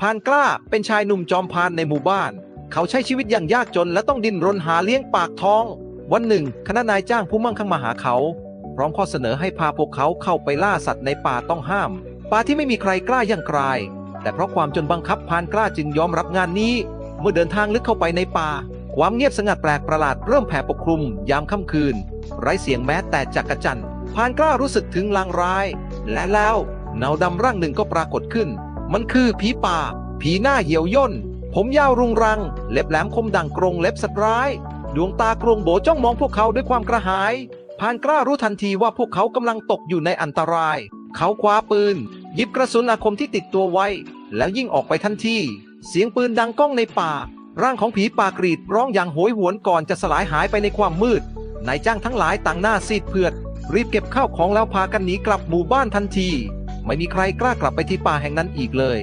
พานกล้าเป็นชายหนุ่มจอมพานในหมู่บ้าน เขาใช้ชีวิตอย่างยากจนและต้องดิ้นรนหาเลี้ยงปากท้อง วันหนึ่ง คณะนายจ้างผู้มั่งคั่งมาหาเขา พร้อมข้อเสนอให้พาพวกเขาเข้าไปล่าสัตว์ในป่าต้องห้าม ป่าที่ไม่มีใครกล้าย่างกราย แต่เพราะความจนบังคับพานกล้าจึงยอมรับงานนี้ เมื่อเดินทางลึกเข้าไปในป่า ความเงียบสงัดแปลกประหลาดเริ่มแผ่ปกคลุม ยามค่ำคืน ไร้เสียงแม้แต่จักรจันทร์พานกล้ารู้สึกถึงลางร้าย และแล้วเงาดำร่างหนึ่งก็ปรากฏขึ้น มันคือผีป่า ผีหน้าเหี่ยวย่น ผมยาวรุงรัง เล็บแหลมคมดังกรงเล็บสัตว์ร้าย ดวงตากรงโบจ้องมองพวกเขาด้วยความกระหายพานกล้ารู้ทันทีว่าพวกเขากำลังตกอยู่ในอันตราย เขาคว้าปืน หยิบกระสุนอาคมที่ติดตัวไว้ แล้วยิ่งออกไปทันที เสียงปืนดังก้องในป่า ร่างของผีป่ากรีดร้องอย่างโหยหวนก่อนจะสลายหายไปในความมืดนายจ้างทั้งหลายต่างหน้าซีดเผือด รีบเก็บข้าวของแล้วพากันหนีกลับหมู่บ้านทันที ไม่มีใครกล้ากลับไปที่ป่าแห่งนั้นอีกเลย